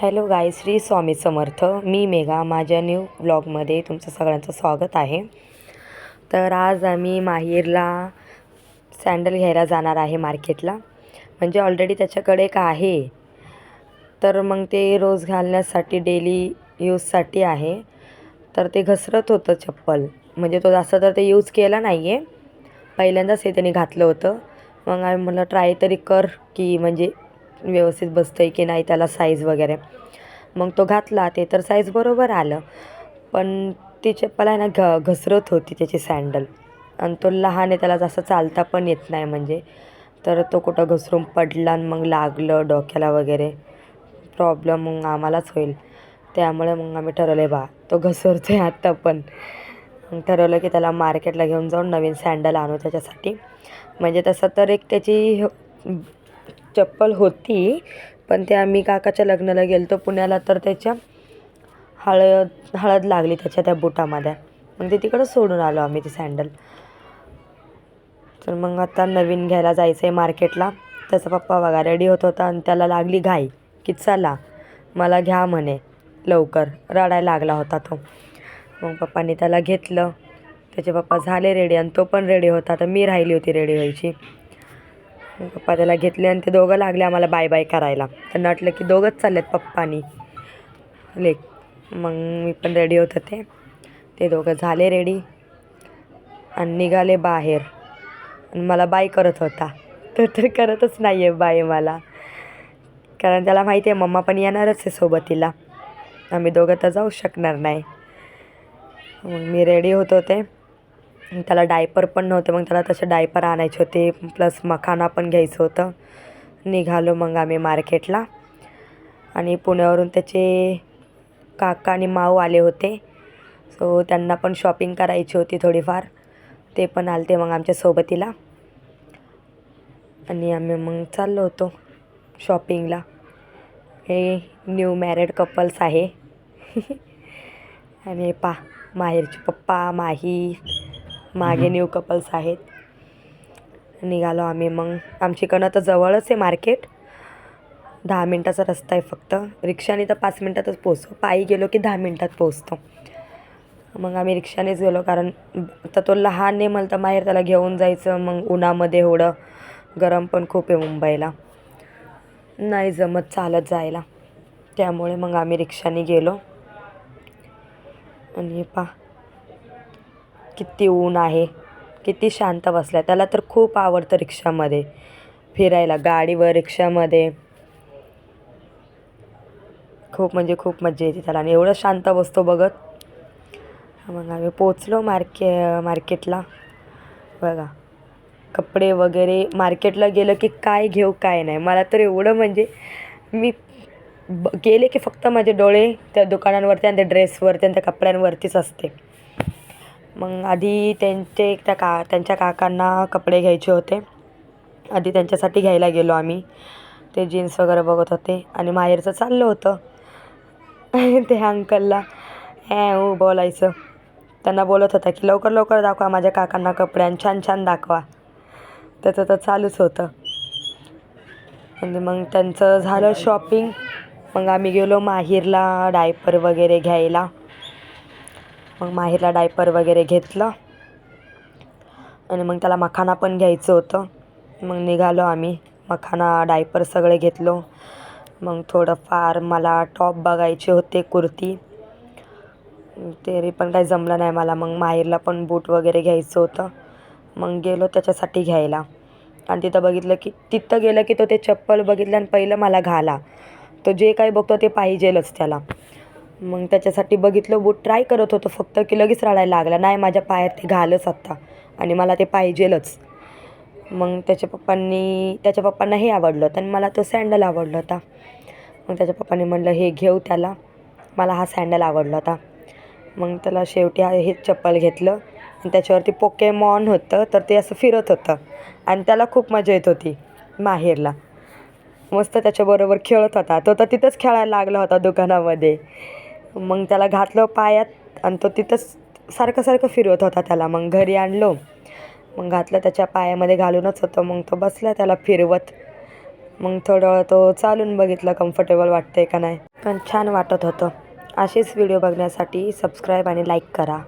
Hello गाय श्री स्वामी समर्थ. मी मेघा माझ्या new ब्लॉगमध्ये तुमचं सगळ्यांचं स्वागत आहे. तर आज आम्ही माहीरला सँडल घ्यायला जाणार आहे मार्केटला. म्हणजे ऑलरेडी त्याच्याकडे एक आहे. तर मग ते रोज घालण्यासाठी डेली यूजसाठी आहे. तर ते घसरत होतं चप्पल. म्हणजे तो जास्त तर ते यूज केला नाही आहे पहिल्यांदाच हे त्यांनी घातलं होतं. मग आम्ही म्हटलं ट्राय तरी कर की म्हणजे व्यवस्थित बसतं आहे की नाही त्याला साईज वगैरे. मग तो घातला ते तर साईज बरोबर आलं. पण ती चप्पल आहे ना घ घसरत होती त्याची सँडल आणि तो लहान आहे त्याला जास्त चालता पण येत नाही म्हणजे. तर तो कुठं घसरून पडला आणि मग लागलं डोक्याला वगैरे. प्रॉब्लेम मग आम्हालाच होईल. त्यामुळे मग आम्ही ठरवलं बा तो घसरतो आहे आत्ता पण. मग ठरवलं की त्याला मार्केटला घेऊन जाऊन नवीन सँडल आणू त्याच्यासाठी. म्हणजे तसं तर एक त्याची चप्पल होती पण ते आम्ही काकाच्या लग्नाला गेलो पुण्याला तर त्याच्या हळद हळद लागली त्याच्या त्या बुटामध्ये. मग ते तिकडं सोडून आलो आम्ही ती सँडल तर मग आता नवीन घ्यायला जायचं आहे मार्केटला. त्याचा पप्पा बघा रेडी होत होता आणि त्याला लागली घाई. की चला मला घ्या म्हणे लवकर. रडायला लागला होता तो. मग पप्पांनी त्याला घेतलं. त्याचे पप्पा झाले रेडी आणि तो पण रेडी होता. तर मी राहिली होती रेडी व्हायची. पप्पा त्याला घेतले आणि ते दोघं लागले आम्हाला बाय बाय करायला. त्यांना वाटलं की दोघंच चाललेत पप्पानी. लेक मग मी पण रेडी होत होते. ते दोघं झाले रेडी आणि निघाले बाहेर. आणि मला बाय करत होता. तो तर करतच नाही आहे बाय मला. कारण त्याला माहिती आहे मम्मा पण येणारच आहे सोबतीला. आम्ही दोघं तर जाऊ शकणार नाही. मग मी रेडी होत होते. त्याला डायपर पण नव्हते मग त्याला तसे डायपर आणायचे होते प्लस मखाना पण घ्यायचं होतं. निघालो मग आम्ही मार्केटला आणि पुण्यावरून त्याचे काका आणि माऊ आले होते. सो त्यांना पण शॉपिंग करायची होती थोडीफार. ते पण आलते मग आमच्या सोबतीला. आणि आम्ही मग चाललो होतो शॉपिंगला. हे न्यू मॅरेड कपल्स आहे. आणि पा माहेरचे पप्पा माही मागे न्यू कपल्स आहेत. निघालो आम्ही मग. आमच्याकडनं तर जवळच आहे मार्केट दहा मिनटाचा रस्ता आहे फक्त. रिक्षाने तर पाच मिनटातच पोचतो पायी गेलो की दहा मिनटात पोचतो मग आम्ही रिक्षानेच गेलो कारण आता तो लहान आहे मला तर माहेर त्याला घेऊन जायचं. मग उन्हामध्ये एवढं गरम पण खूप आहे मुंबईला. नाही जमत चालत जायला. त्यामुळे मग आम्ही रिक्षाने गेलो. आणि पा किती ऊन आहे किती शांत बसला त्याला तर खूप आवडतं रिक्षामध्ये फिरायला गाडीवर रिक्षामध्ये. खूप म्हणजे खूप मजा येते त्याला आणि एवढं शांत बसतो बघत. मग आम्ही पोचलो मार्के मार्केटला. बघा कपडे वगैरे मार्केटला गेलं की काय घेऊ काय नाही. मला तर एवढं म्हणजे मी ब गेले की फक्त माझे डोळे त्या दुकानांवरती आणि त्या ड्रेसवरती आणि त्या कपड्यांवरतीच असते. मग आधी त्यांचे त्या का त्यांच्या काकांना कपडे घ्यायचे होते. आधी त्यांच्यासाठी घ्यायला गेलो आम्ही. ते जीन्स वगैरे बघत होते. आणि माहेरचं चाललं होतं. ते अंकलला ॲ हो बोलायचं. त्यांना बोलत होता की लवकर लवकर दाखवा माझ्या काकांना कपडे आणि छान छान दाखवा. त्याचं तर चालूच होतं. आणि मग त्यांचं झालं शॉपिंग मग आम्ही गेलो माहीरला डायपर वगैरे घ्यायला. मग माहेरला डायपर वगैरे घेतलं. आणि मग त्याला मखाना पण घ्यायचं होतं. मग निघालो आम्ही. मखाना डायपर सगळे घेतलो. मग थोडंफार मला टॉप बघायचे होते कुर्ती. तरी पण काही जमलं नाही मला. मग माहेरला पण बूट वगैरे घ्यायचं होतं. मग गेलो त्याच्यासाठी घ्यायला. आणि तिथं बघितलं की तिथं गेलं की तो ते चप्पल बघितलं आणि पहिलं मला घाला. तो जे काही बघतो ते पाहिजेलच त्याला. मग त्याच्यासाठी बघितलं बूट ट्राय करत होतो फक्त की लगेच रडायला लागला. नाही माझ्या पायात ते घालच आत्ता आणि मला ते पाहिजेलच. मग त्याच्या पप्पांनी त्याच्या पप्पांना हे आवडलं होतं आणि मला तो सँडल आवडला होता. मग त्याच्या पप्पांनी म्हणलं हे घेऊ त्याला. मला हा सँडल आवडला होता. मग त्याला शेवटी हे चप्पल घेतलं आणि त्याच्यावरती पोकेमॉन होतं तर ते असं फिरत होतं. आणि त्याला खूप मजा येत होती माहेरला. मस्त त्याच्याबरोबर खेळत होता. तो तर तिथंच खेळायला लागला होता दुकानामध्ये. मग त्याला घातलं पायात आणि तो तिथंच सारखं सारखं फिरवत होता त्याला. मग घरी आणलो. मग घातलं त्याच्या पायामध्ये घालूनच होतं. मग तो बसला त्याला फिरवत. मग थोडं वेळ तो चालून बघितलं कम्फर्टेबल वाटतंय का नाही. पण छान वाटत होतं. असेच व्हिडिओ बघण्यासाठी सबस्क्राईब आणि लाईक करा.